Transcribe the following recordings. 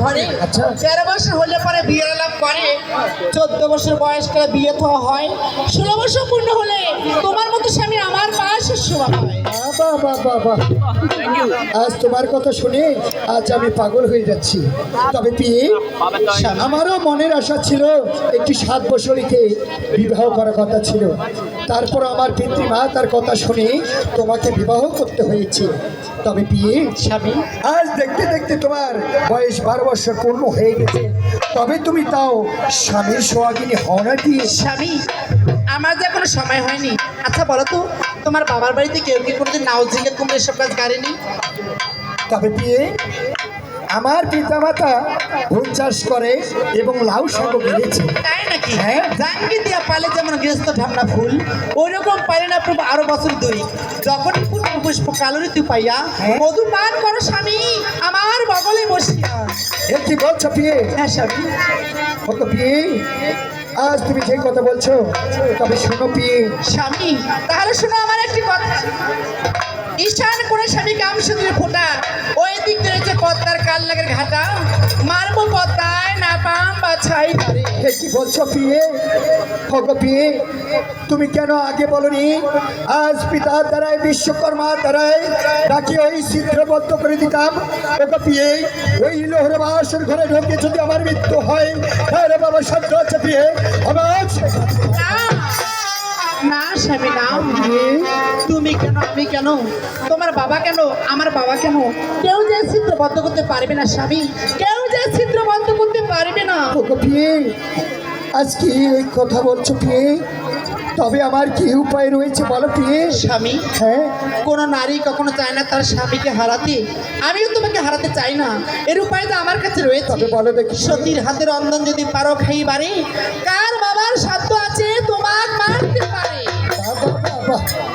ঘরে আচ্ছা। তেরো বছর হলে পরে করে। চোদ্দ বছর বয়সকালে বিয়ে তো হয়। ষোলো বছর পূর্ণ হলে তোমার মতো স্বামী আমার আজ তোমার কথা শুনে আজ আমি পাগল হয়ে যাচ্ছি। তবে পিয়ে আমারও মনের আশা ছিল একটি সাত বছরীকে বিবাহ করার কথা ছিল। তারপর আমার পিতৃমা তার কথা শুনে তোমাকে বিবাহ করতে হয়েছে। তবে বিয়ে স্বামী আজ দেখতে দেখতে তোমার বয়স বারো বছর পূর্ণ হয়ে গেছে। তবে তুমি তাও স্বামীর সোহাগিনী হও না দিয়ে স্বামী আমার যে কোনো সময় হয়নি। আচ্ছা বলো তো তোমার বাবার বাড়িতে কেউ কি কোনোদিন নাও জিঙ্গেল কুমড়ো এসব কাজ গাড়িনি তবে বিয়ে আমার পিতামাতা ভুল চাষ করে এবং লাউ শাক বেড়েছে তাই নাকি? হ্যাঁ। জাঙ্গি দিয়া পালে যেমন গৃহস্থ ঢামনা ফুল ওই রকম পাইলে না প্রভু আরও বছর দুই। যখন পূর্ণ পুষ্প কালোরি তুই পাইয়া হ্যাঁ। মধু পান করো স্বামী আমার বগলে বসিয়া। এ কি বলছো পিয়ে? হ্যাঁ স্বামী। কত বিয়ে আজ তুমি যে কথা বলছো, তবে শোনো পিয়ে স্বামী, তাহলে শোনো আমার একটি কথা। ঈশান করে স্বামী কাম সুন্দর ফোটা, ওই দিক রয়েছে পদ্মার কাল লাগের ঘাটা, মারবো পদ্মায় না পাম বাছাই কি বলছো বিয়ে হগো বিয়ে তুমি কেন আগে বলনি? আজ পিতার দ্বারাই বিশ্বকর্মা দ্বারাই ডাকি ওই ছিদ্রবদ্ধ করে দিতাম। ওকে বিয়ে ওই লোহরে বাসর ঘরে ঢোকে যদি আমার মৃত্যু হয় তাহলে বাবা সত্য আছে বিয়ে আমার না না স্বামী না তুমি কেন আমি কেন? তোমার বাবা কেন আমার বাবা কেন? কেউ যে ছিদ্র বন্ধ করতে পারবে না স্বামী। কেউ ছিদ্র বন্ধ করতে পারবে না। বিয়ে আজকে এই কথা বলছো বিয়ে তবে আমার কি উপায় রয়েছে বলো বিয়ে স্বামী হ্যাঁ? কোনো নারী কখনো চায় না তার স্বামীকে হারাতে। আমিও তোমাকে হারাতে চাই না। এর উপায় তো আমার কাছে রয়েছে। তবে বলো দেখি। সতীর হাতের অন্দন যদি পারো খাইবারে কার বাবার সাধ্য আছে তোমার মারতে পারে? বাবা, বাবা।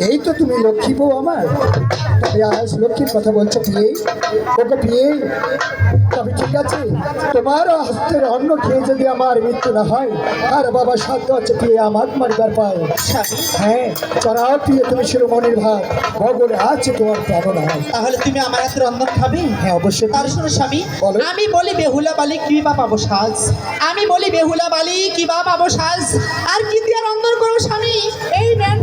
এই তো তুমি লক্ষ্মী বউ আমার। তবে আজ লক্ষ্মীর কথা বলছো বিয়ে ওকে বিয়ে তবে ঠিক আছে তোমার হাতের অন্ন খেয়ে যদি আমার মৃত্যু না হয় আর বাবা সাধ্য আছে বিয়ে আমার মারিবার পায় হ্যাঁ চড়াও পিয়ে তুমি শিরোমণির ভাত ভগলে আছে তোমার পাবনা। তাহলে তুমি আমার হাতের অন্দন খাবে? হ্যাঁ অবশ্যই। তার শুনো স্বামী বলো। আমি বলি বেহুলা বালি কি বা পাবো সাজ? আমি বলি বেহুলা বালি কি বা পাবো সাজ? আর কি দিয়ে রন্ধন করব স্বামী? এই ব্যান্ড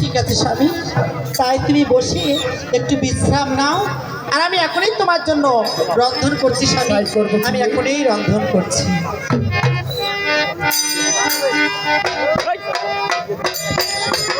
ঠিক আছে স্বামী। তাই তুমি বসে একটু বিশ্রাম নাও। আর আমি এখনই তোমার জন্য রন্ধন করছি স্বামী। আমি এখনই রন্ধন করছি।